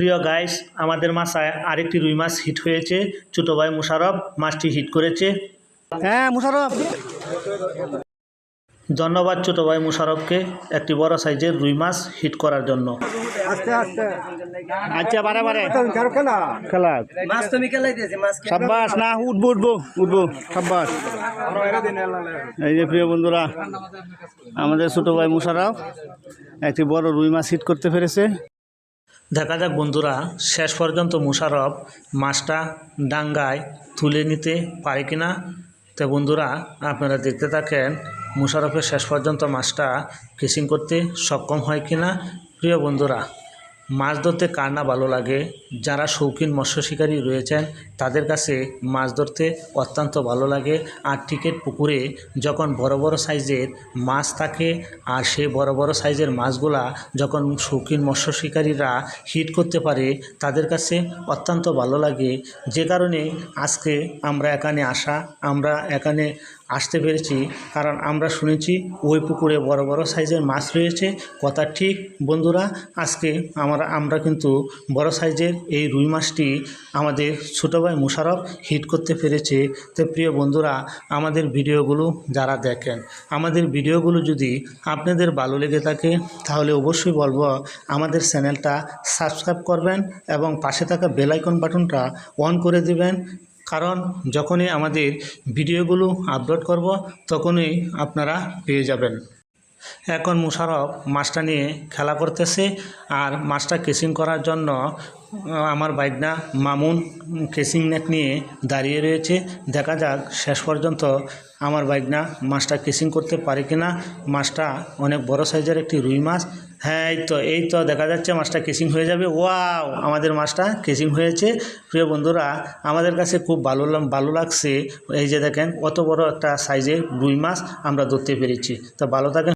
প্রিয় গাইস আমাদের মাছায় আরেকটি রুই মাছ হিট হয়েছে। ছোটো ভাই মুশারফ মাছটি হিট করেছে। হ্যাঁ মুশারফ। ধন্যবাদ ছোটো ভাই মুশারফকে একটি বড় সাইজের রুই মাছ হিট করার জন্য। আস্তে আস্তে। আচ্ছা বারে বারে। খেলা? মাছ তুমি কেলাই দিয়েছি মাছ সাব্বাস না উঠবো উঠবো উঠবো সাব্বাস। এই যে প্রিয় বন্ধুরা আমাদের ছোট ভাই মুশারফ একটি বড় রুই মাছ হিট করতে পেরেছে। দেখা যাক বন্ধুরা, শেষ পর্যন্ত মুশারফ মাছটা ডাঙ্গায় তুলে নিতে পারে কি না তো বন্ধুরা, আপনারা দেখতে থাকেন মুশারফের শেষ পর্যন্ত মাছটা ফিশিং করতে সক্ষম হয় কি না প্রিয় বন্ধুরা মাছ ধরতে কার না ভালো লাগে? যারা শৌখিন মৎস্য শিকারী রয়েছেন, তাদের কাছে মাছ ধরতে অত্যন্ত ভালো লাগে। আর টিকেট পুকুরে যখন বড় বড় সাইজের মাছ থাকে, আর সেই বড় বড় সাইজের মাছগুলা যখন শৌখিন মৎস্য শিকারীরা হিট করতে পারে, তাদের কাছে অত্যন্ত ভালো লাগে। যে কারণে আজকে আমরা এখানে আসা, আমরা এখানে আসতে পেরেছি, কারণ আমরা শুনেছি ওই পুকুরে বড় বড় সাইজের মাছ রয়েছে। কথা ঠিক, বন্ধুরা, আজকে আমরা আমরা কিন্তু বড় সাইজের এই রুই মাছটি আমাদের ছোটো ভাই মুশারফ হিট করতে পেরেছে। তো প্রিয় বন্ধুরা, আমাদের ভিডিওগুলো যারা দেখেন, আমাদের ভিডিওগুলো যদি আপনাদের ভালো লেগে থাকে, তাহলে অবশ্যই বলব আমাদের চ্যানেলটা সাবস্ক্রাইব করবেন এবং পাশে থাকা বেলাইকন বাটনটা অন করে দিবেন। কারণ যখনই আমাদের ভিডিওগুলো আপলোড করব, তখনই আপনারা পেয়ে যাবেন। এখন মুশারফ মাছটা নিয়ে খেলা করতেছে আর মাছটা কেসিং করার জন্য আমার বাইকনা মামুন কেসিং নেট নিয়ে দাঁড়িয়ে রয়েছে। দেখা যাক শেষ পর্যন্ত আমার বাইকনা মাছটা কেসিং করতে পারে কি না মাছটা অনেক বড় সাইজের একটি রুই মাছ। হ্যাঁ এই তো এই তো, দেখা যাচ্ছে মাছটা কেসিং হয়ে যাবে। ওয়াও, আমাদের মাছটা কেসিং হয়েছে। প্রিয় বন্ধুরা, আমাদের কাছে খুব ভালো ভালো লাগছে। এই যে দেখেন অত বড় একটা সাইজের রুই মাছ আমরা ধরতে পেরেছি। তো ভালো থাকেন।